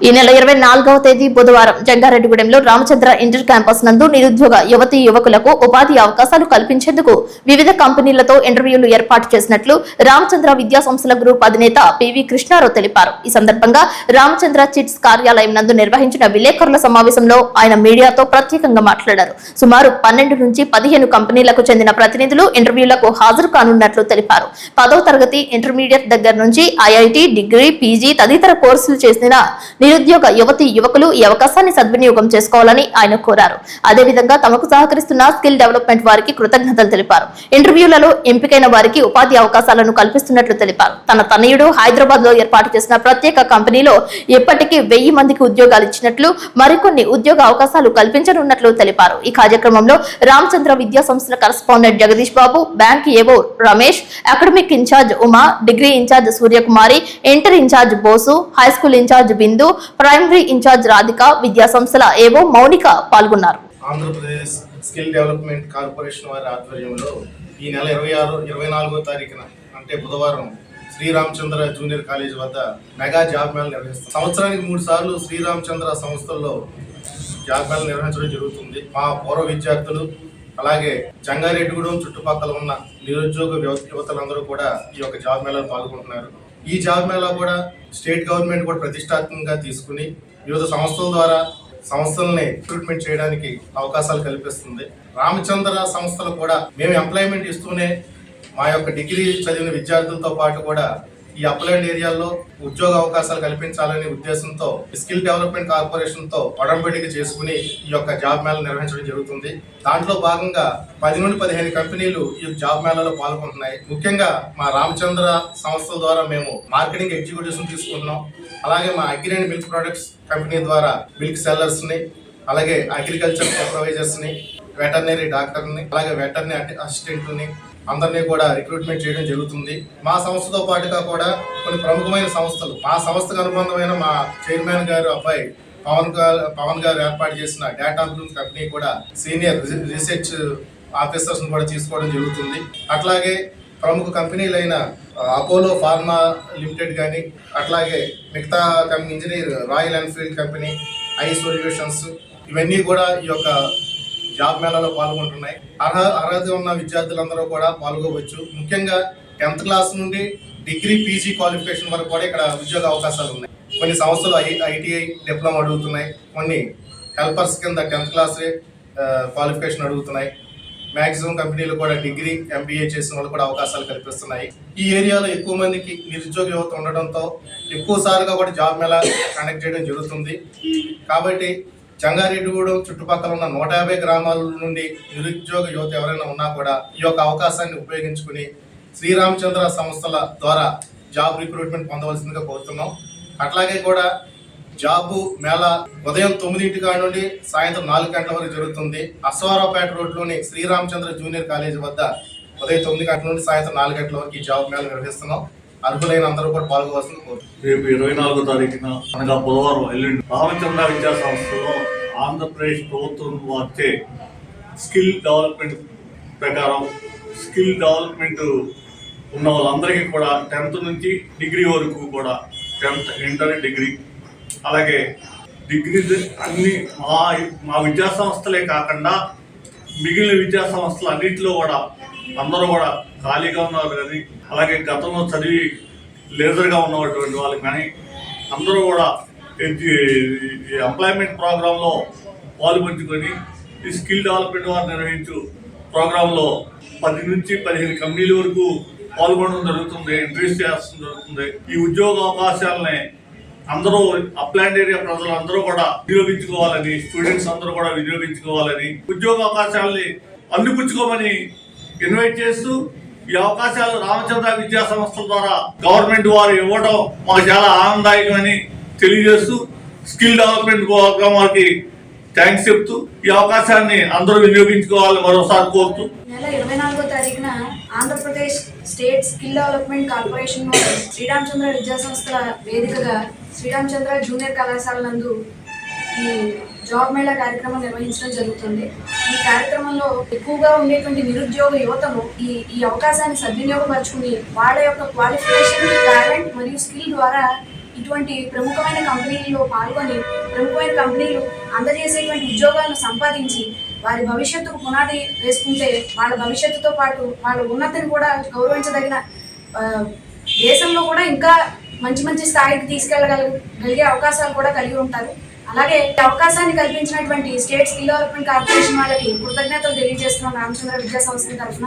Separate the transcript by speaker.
Speaker 1: ఈ నెల ఇరవై నాలుగవ తేదీ బుధవారం జంగారెడ్డిగూడెంలో రామచంద్ర ఇంటర్ క్యాంపస్ నందు నిరుద్యోగ యువతి యువకులకు ఉపాధి అవకాశాలు కల్పించేందుకు వివిధ కంపెనీలతో ఇంటర్వ్యూలు ఏర్పాటు చేసినట్లు రామచంద్ర విద్యా సంస్థల గ్రూప్ అధినేత పివి కృష్ణారావు తెలిపారు. ఈ సందర్భంగా రామచంద్ర చిట్స్ కార్యాలయం నందు నిర్వహించిన విలేకరుల సమావేశంలో ఆయన మీడియాతో ప్రత్యేకంగా మాట్లాడారు. సుమారు పన్నెండు నుంచి పదిహేను కంపెనీలకు చెందిన ప్రతినిధులు ఇంటర్వ్యూలకు హాజరు కానున్నట్లు తెలిపారు. పదవ తరగతి ఇంటర్మీడియట్ దగ్గర నుంచి ఐఐటి డిగ్రీ పీజీ తదితర కోర్సులు చేసిన నిరుద్యోగ యువతి యువకులు ఈ అవకాశాన్ని సద్వినియోగం చేసుకోవాలని ఆయన కోరారు. అదేవిధంగా తమకు సహకరిస్తున్న స్కిల్ డెవలప్మెంట్ వారికి కృతజ్ఞతలు తెలిపారు. ఇంటర్వ్యూలలో ఎంపికైన వారికి ఉపాధి అవకాశాలను కల్పిస్తున్నట్లు తెలిపారు. తన తనయుడు హైదరాబాద్లో ఏర్పాటు చేసిన ప్రత్యేక కంపెనీలో ఇప్పటికీ వెయ్యి మందికి ఉద్యోగాలు ఇచ్చినట్లు మరికొన్ని ఉద్యోగ అవకాశాలు కల్పించనున్నట్లు తెలిపారు. ఈ కార్యక్రమంలో రామచంద్ర విద్యా సంస్థల correspondent Jagadish Babu bank AO Ramesh academic incharge Uma degree incharge Suryakumari inter incharge Bosu high school incharge Bindu primary incharge Radhika విద్యా సంస్థల ఏవో మౌనిక పాల్గొన్నారు.
Speaker 2: ఆంధ్రప్రదేశ్ స్కిల్ డెవలప్మెంట్ కార్పొరేషన్ వారి ఆధ్వర్యంలో ఈ నెల ఇరవై ఆరు ఇరవై నాలుగో తారీఖున అంటే బుధవారం శ్రీరామచంద్ర జూనియర్ కాలేజ్ వద్ద మెగా జాబ్ మేళ నిర్వహిస్తాం సంవత్సరానికి మూడు సార్లు శ్రీరామచంద్ర సంస్థల్లో జాబ్ మేళ నిర్వహించడం జరుగుతుంది. మా పూర్వ విద్యార్థులు అలాగే జంగారెడ్డిగూడెం చుట్టుపక్కల ఉన్న నిరుద్యోగ యువతలందరూ కూడా ఈ యొక్క జాబ్ మేళలో పాల్గొంటున్నారు. ఈ జాబ్ మేళా కూడా స్టేట్ గవర్నమెంట్ కూడా ప్రతిష్టాత్మకంగా తీసుకుని వివిధ సంస్థల ద్వారా సంస్థల్ని రిక్రూట్మెంట్ చేయడానికి అవకాశాలు కల్పిస్తుంది. రామచంద్ర సంస్థలు కూడా మేము ఎంప్లాయ్మెంట్ ఇస్తూనే మా యొక్క డిగ్రీ చదివిన విద్యార్థులతో పాటు కూడా ఈ అప్లైడ్ ఏరియాల్లో ఉద్యోగ అవకాశాలు కల్పించాలనే ఉద్దేశంతో స్కిల్ డెవలప్మెంట్ కార్పొరేషన్తో ఒడంబడిక చేసుకుని ఈ యొక్క జాబ్ మేళ నిర్వహించడం జరుగుతుంది. దాంట్లో భాగంగా పది నుండి పదిహేను కంపెనీలు ఈ జాబ్ మేళలో పాల్గొంటున్నాయి. ముఖ్యంగా మా రామచంద్ర సంస్థల ద్వారా మేము మార్కెటింగ్ ఎగ్జిక్యూటివ్స్ తీసుకుంటున్నాం. అలాగే మా agri and milk products company ద్వారా మిల్క్ సెల్లర్స్ని అలాగే అగ్రికల్చర్ సూపర్వైజర్స్ని వెటర్నరీ డాక్టర్ని అలాగే వెటర్నరీ అసిస్టెంట్ని అందరినీ కూడా రిక్రూట్మెంట్ చేయడం జరుగుతుంది. మా సంస్థతో పాటుగా కూడా కొన్ని ప్రముఖమైన సంస్థలు మా సంస్థకు అనుబంధమైన మా చైర్మన్ గారు అబ్బాయి పవన్ గారు పవన్ గారు ఏర్పాటు చేసిన డేటా గ్రూప్ కంపెనీ కూడా సీనియర్ రీసెర్చ్ ఆఫీసర్స్ కూడా తీసుకోవడం జరుగుతుంది. అట్లాగే ప్రముఖ కంపెనీలైన అపోలో ఫార్మా లిమిటెడ్ కానీ అట్లాగే మిగతా company engineer royal Enfield company I solutions ఇవన్నీ కూడా ఈ యొక్క జాబ్ మేళాలో పాల్గొంటున్నాయి. అర్హ అర్హత ఉన్న విద్యార్థులందరూ కూడా పాల్గొవచ్చు. ముఖ్యంగా టెన్త్ క్లాస్ నుండి డిగ్రీ పీజీ క్వాలిఫికేషన్ వరకు కూడా ఇక్కడ ఉద్యోగ అవకాశాలు ఉన్నాయి. కొన్ని సంస్థలు ఐ ఐటీఐ డిప్లొమా అడుగుతున్నాయి. కొన్ని హెల్పర్స్ కింద టెన్త్ క్లాస్ క్వాలిఫికేషన్ అడుగుతున్నాయి. మ్యాక్సిమం కంపెనీలు కూడా డిగ్రీ ఎంబీఏ చేసిన వాళ్ళు కూడా అవకాశాలు కల్పిస్తున్నాయి. ఈ ఏరియాలో ఎక్కువ మందికి నిరుద్యోగ యువత ఉండడంతో ఎక్కువ సార్లుగా కూడా జాబ్ మేళా కండక్ట్ చేయడం జరుగుతుంది. కాబట్టి జంగారెడ్డిగూడెం చుట్టుపక్కల ఉన్న నూట యాభై గ్రామాల నుండి నిరుద్యోగ యువత ఎవరైనా ఉన్నా కూడా ఈ యొక్క అవకాశాన్ని ఉపయోగించుకుని శ్రీరామచంద్ర సంస్థల ద్వారా జాబ్ రిక్రూట్మెంట్ పొందవలసిందిగా కోరుతున్నాం. అట్లాగే కూడా జాబు మేళ ఉదయం తొమ్మిదింటి కాడ నుండి సాయంత్రం నాలుగు గంటల వరకు జరుగుతుంది. అశ్వారావుపేట రోడ్లోని శ్రీరామచంద్ర జూనియర్ కాలేజ్ వద్ద ఉదయం తొమ్మిది గంటల నుండి సాయంత్రం నాలుగు గంటల వరకు ఈ జాబ్ మేళ నిర్వహిస్తున్నాం. అర్హులైన అందరూ కూడా పాల్గొవలసింది కోరుతున్నాను
Speaker 3: రేపు ఇరవై నాలుగో తారీఖున అనగా బుధవారం ఎల్లుండి రామచంద్ర విద్యా సంస్థలో ఆంధ్రప్రదేశ్ ప్రభుత్వం వచ్చే స్కిల్ డెవలప్మెంట్ ప్రకారం స్కిల్ డెవలప్మెంట్ ఉన్న వాళ్ళందరికీ కూడా టెన్త్ నుంచి డిగ్రీ వరకు కూడా టెన్త్ ఇంటర్ డిగ్రీ. అలాగే డిగ్రీ అన్ని మా మా విద్యా సంస్థలే కాకుండా మిగిలిన విద్యా సంస్థలు అన్నింటిలో కూడా అందరూ కూడా ఖాళీగా ఉన్నారు కానీ అలాగే గతంలో చదివి లేజర్గా ఉన్నటువంటి వాళ్ళు కానీ అందరూ కూడా ఎంప్లాయ్మెంట్ ప్రోగ్రాంలో పాల్పంచుకొని ఈ స్కిల్ డెవలప్మెంట్ వారు నిర్వహించు ప్రోగ్రాంలో పది నుంచి పదిహేను కంపెనీల వరకు పాల్గొనడం జరుగుతుంది ఇంట్రెస్ట్ చేస్తడం జరుగుతుంది. ఈ ఉద్యోగ అవకాశాలని అందరూ అప్లాండ్ ఏరియా ప్రజలు అందరూ కూడా వినియోగించుకోవాలని స్టూడెంట్స్ అందరూ కూడా వినియోగించుకోవాలని ఉద్యోగ అవకాశాలని అందిపుచ్చుకోమని ఇన్వైట్ చేస్తూ ఈ అవకాశాలు రామచంద్ర విద్యా సంస్థల ద్వారా గవర్నమెంట్ వారు ఇవ్వడం మాకు చాలా ఆనందదాయకమని తెలియజేస్తూ స్కిల్ డెవలప్మెంట్ ప్రోగ్రామ్ వారికి థ్యాంక్స్ చెప్తూ ఈ అవకాశాన్ని అందరూ వినియోగించుకోవాలని మరోసారి కోరుతూ
Speaker 4: నెల ఇరవై నాలుగో తారీఖున Andhra Pradesh state skill development corporation Sri Ramachandra విద్యా సంస్థల వేదికగా శ్రీరామచంద్ర జూనియర్ కళాశాల నందు ఈ జాబ్ మేళా కార్యక్రమం నిర్వహించడం జరుగుతుంది. ఈ కార్యక్రమంలో ఎక్కువగా ఉండేటువంటి నిరుద్యోగ యువతను ఈ ఈ అవకాశాన్ని సద్వినియోగపరచుకుని వాళ్ళ యొక్క క్వాలిఫికేషన్ టాలెంట్ మరియు స్కిల్ ద్వారా ఇటువంటి ప్రముఖమైన కంపెనీల్లో పాల్గొని ప్రముఖమైన కంపెనీలు అందజేసేటువంటి ఉద్యోగాలను సంపాదించి వారి భవిష్యత్తుకు పునాది వేసుకుంటే వాళ్ళ భవిష్యత్తుతో పాటు వాళ్ళ ఉన్నతిని కూడా గౌరవించదగిన దేశంలో కూడా ఇంకా మంచి మంచి స్థాయికి తీసుకెళ్ళగలిగే అవకాశాలు కూడా కలిగి ఉంటారు. అలాగే ఈ అవకాశాన్ని కల్పించినటువంటి స్టేట్ స్కిల్ డెవలప్మెంట్ కార్పొరేషన్ వాళ్ళకి కృతజ్ఞతలు తెలియజేస్తున్నాం రామచంద్ర విద్యా సంస్థ తరఫున.